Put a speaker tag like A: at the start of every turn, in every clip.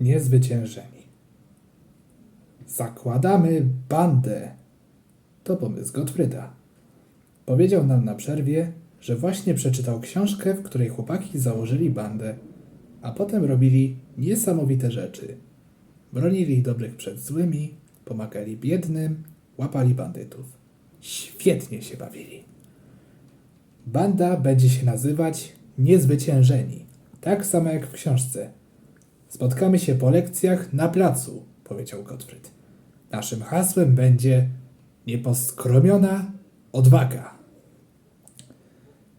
A: niezwyciężeni. Zakładamy bandę. To pomysł Gottfrieda. Powiedział nam na przerwie, że właśnie przeczytał książkę, w której chłopaki założyli bandę, a potem robili niesamowite rzeczy. Bronili dobrych przed złymi, pomagali biednym, łapali bandytów. Świetnie się bawili. Banda będzie się nazywać Niezwyciężeni, tak samo jak w książce. Spotkamy się po lekcjach na placu, powiedział Gottfried. Naszym hasłem będzie nieposkromiona odwaga.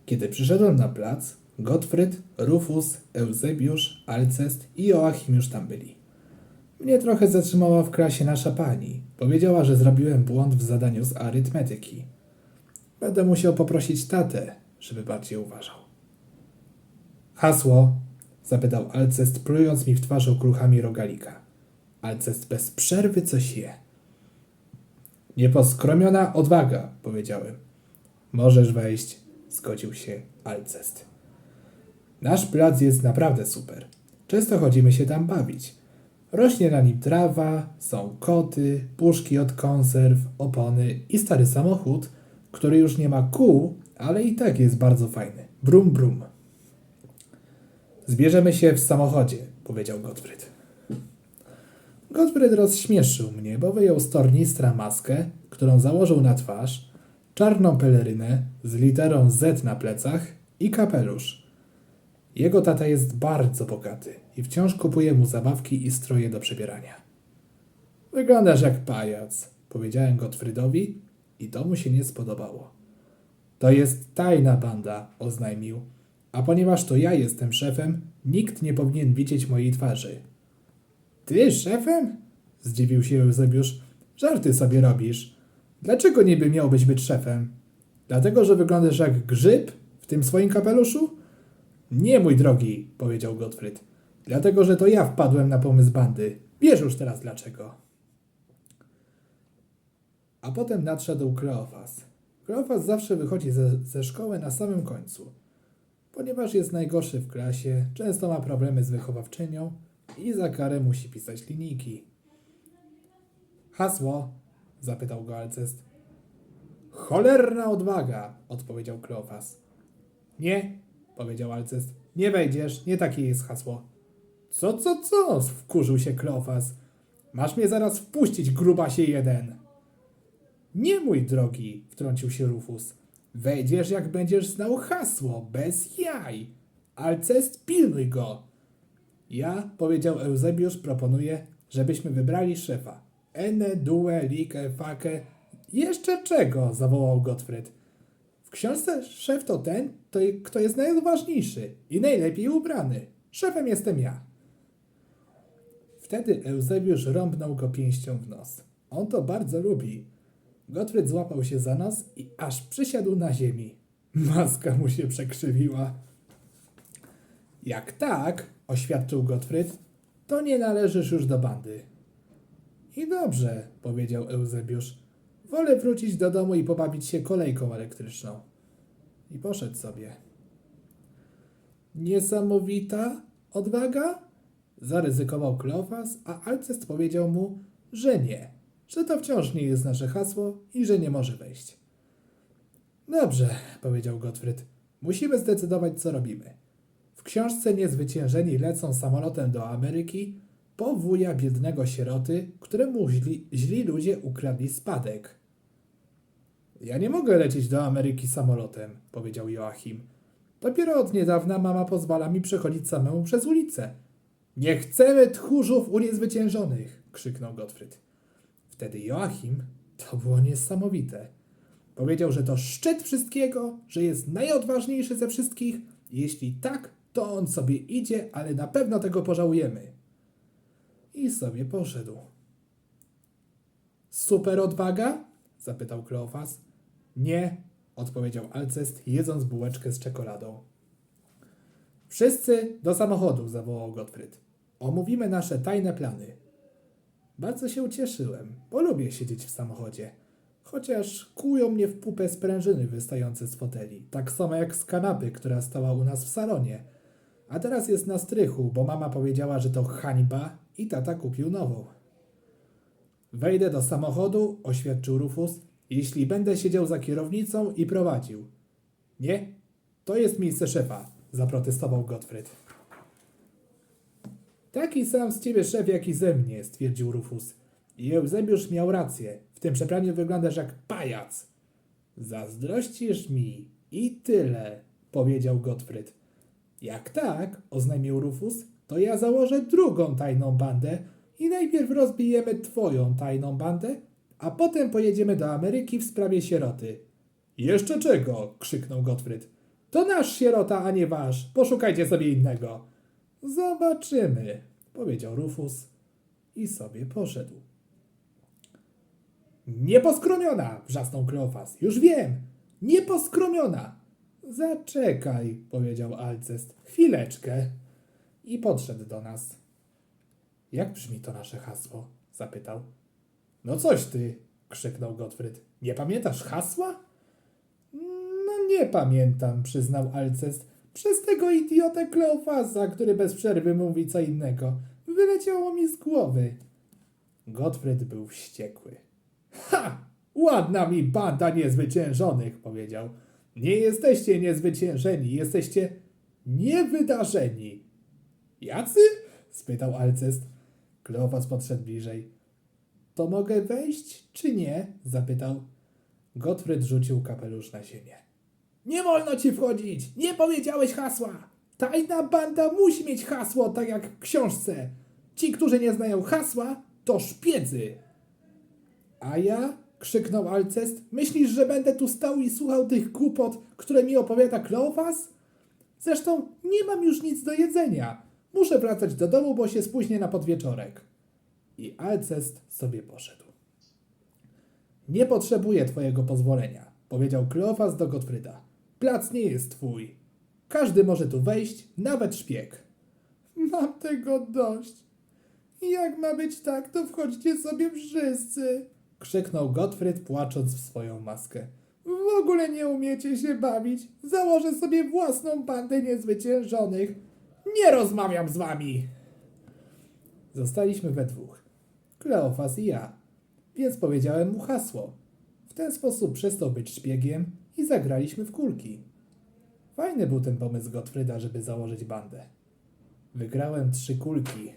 A: Kiedy przyszedłem na plac, Gottfried, Rufus, Eusebiusz, Alcest i Joachim już tam byli. Mnie trochę zatrzymała w klasie nasza pani. Powiedziała, że zrobiłem błąd w zadaniu z arytmetyki. Będę musiał poprosić tatę, żeby bardziej uważał. Hasło? Zapytał Alcest, plując mi w twarz okruchami rogalika. Alcest bez przerwy coś je. Nieposkromiona odwaga, powiedziałem. Możesz wejść, zgodził się Alcest. Nasz plac jest naprawdę super. Często chodzimy się tam bawić. Rośnie na nim trawa, są koty, puszki od konserw, opony i stary samochód, który już nie ma kół, ale i tak jest bardzo fajny. Brum brum. Zbierzemy się w samochodzie, powiedział Gottfried. Gottfried rozśmieszył mnie, bo wyjął z tornistra maskę, którą założył na twarz, czarną pelerynę z literą Z na plecach i kapelusz. Jego tata jest bardzo bogaty i wciąż kupuje mu zabawki i stroje do przebierania. Wyglądasz jak pajac, powiedziałem Gottfriedowi i to mu się nie spodobało. To jest tajna banda, oznajmił. A ponieważ to ja jestem szefem, nikt nie powinien widzieć mojej twarzy. Ty szefem? Zdziwił się Eusebiusz. Żarty sobie robisz. Dlaczego niby miałbyś być szefem? Dlatego, że wyglądasz jak grzyb w tym swoim kapeluszu? Nie, mój drogi, powiedział Gottfried. Dlatego, że to ja wpadłem na pomysł bandy. Wiesz już teraz dlaczego. A potem nadszedł Kleofas. Kleofas zawsze wychodzi ze, ze szkoły na samym końcu. Ponieważ jest najgorszy w klasie, często ma problemy z wychowawczynią i za karę musi pisać linijki. Hasło? zapytał go Alcest. Cholerna odwaga, odpowiedział Kleofas. Nie, powiedział Alcest. Nie wejdziesz, nie takie jest hasło. Co, co, co? wkurzył się Kleofas. Masz mnie zaraz wpuścić, grubasie jeden. Nie, mój drogi, wtrącił się Rufus. Wejdziesz, jak będziesz znał hasło, bez jaj. Alcest, pilnuj go. Ja, powiedział Eusebiusz, proponuję, żebyśmy wybrali szefa. Ene, due, like, fake. Jeszcze czego? zawołał Gottfried. W książce szef to ten, to, kto jest najważniejszy i najlepiej ubrany. Szefem jestem ja. Wtedy Eusebiusz rąbnął go pięścią w nos. On to bardzo lubi. Gottfried złapał się za nos i aż przysiadł na ziemi. Maska mu się przekrzywiła. Jak tak, oświadczył Gottfried, to nie należysz już do bandy. I dobrze, powiedział Eusebiusz. Wolę wrócić do domu i pobawić się kolejką elektryczną. I poszedł sobie. Niesamowita odwaga? Zaryzykował Kleofas, a Alcest powiedział mu, że nie, że to wciąż nie jest nasze hasło i że nie może wejść. Dobrze, powiedział Gottfried. Musimy zdecydować, co robimy. W książce niezwyciężeni lecą samolotem do Ameryki po wuja biednego sieroty, któremu źli, źli ludzie ukradli spadek. Ja nie mogę lecieć do Ameryki samolotem, powiedział Joachim. Dopiero od niedawna mama pozwala mi przechodzić samemu przez ulicę. Nie chcemy tchórzów uniezwyciężonych, krzyknął Gottfried. Wtedy Joachim, to było niesamowite. Powiedział, że to szczyt wszystkiego, że jest najodważniejszy ze wszystkich. Jeśli tak, to on sobie idzie, ale na pewno tego pożałujemy. I sobie poszedł. Super odwaga? zapytał Kleofas. Nie, odpowiedział Alcest, jedząc bułeczkę z czekoladą. Wszyscy do samochodu, zawołał Gottfried. Omówimy nasze tajne plany. Bardzo się ucieszyłem, bo lubię siedzieć w samochodzie. Chociaż kują mnie w pupę sprężyny wystające z foteli, tak samo jak z kanapy, która stała u nas w salonie. A teraz jest na strychu, bo mama powiedziała, że to hańba i tata kupił nową. Wejdę do samochodu, oświadczył Rufus, jeśli będę siedział za kierownicą i prowadził. Nie, to jest miejsce szefa, zaprotestował Gottfried. Taki sam z ciebie szef, jak i ze mnie, stwierdził Rufus. I Eusebiusz miał rację. W tym przebraniu wyglądasz jak pajac. Zazdrościsz mi i tyle, powiedział Gottfried. Jak tak, oznajmił Rufus, to ja założę drugą tajną bandę i najpierw rozbijemy twoją tajną bandę, a potem pojedziemy do Ameryki w sprawie sieroty. Jeszcze czego? krzyknął Gottfried. To nasz sierota, a nie wasz. Poszukajcie sobie innego. Zobaczymy, powiedział Rufus i sobie poszedł. Nieposkromiona! wrzasnął Kleofas. Już wiem! Nieposkromiona! Zaczekaj, powiedział Alcest. Chwileczkę. I podszedł do nas. Jak brzmi to nasze hasło? zapytał. No coś ty, krzyknął Gottfried. Nie pamiętasz hasła? No nie pamiętam, przyznał Alcest. Przez tego idiotę Kleofasa, który bez przerwy mówi co innego. Wyleciało mi z głowy. Gottfried był wściekły. Ha! Ładna mi banda niezwyciężonych, powiedział. Nie jesteście niezwyciężeni, jesteście niewydarzeni. Jacy? spytał Alcest. Kleofas podszedł bliżej. To mogę wejść, czy nie? zapytał. Gottfried rzucił kapelusz na ziemię. Nie wolno ci wchodzić! Nie powiedziałeś hasła! Tajna banda musi mieć hasło, tak jak w książce. Ci, którzy nie znają hasła, to szpiedzy. A ja? krzyknął Alcest. Myślisz, że będę tu stał i słuchał tych głupot, które mi opowiada Kleofas? Zresztą nie mam już nic do jedzenia. Muszę wracać do domu, bo się spóźnię na podwieczorek. I Alcest sobie poszedł. Nie potrzebuję twojego pozwolenia, powiedział Kleofas do Gottfrieda. Plac nie jest twój. Każdy może tu wejść, nawet szpieg. Mam tego dość. Jak ma być tak, to wchodźcie sobie wszyscy, krzyknął Gottfried, płacząc w swoją maskę. W ogóle nie umiecie się bawić. Założę sobie własną bandę niezwyciężonych. Nie rozmawiam z wami. Zostaliśmy we dwóch. Kleofas i ja. Więc powiedziałem mu hasło. W ten sposób przestał być szpiegiem i zagraliśmy w kulki. Fajny był ten pomysł Gottfrieda, żeby założyć bandę. Wygrałem trzy kulki.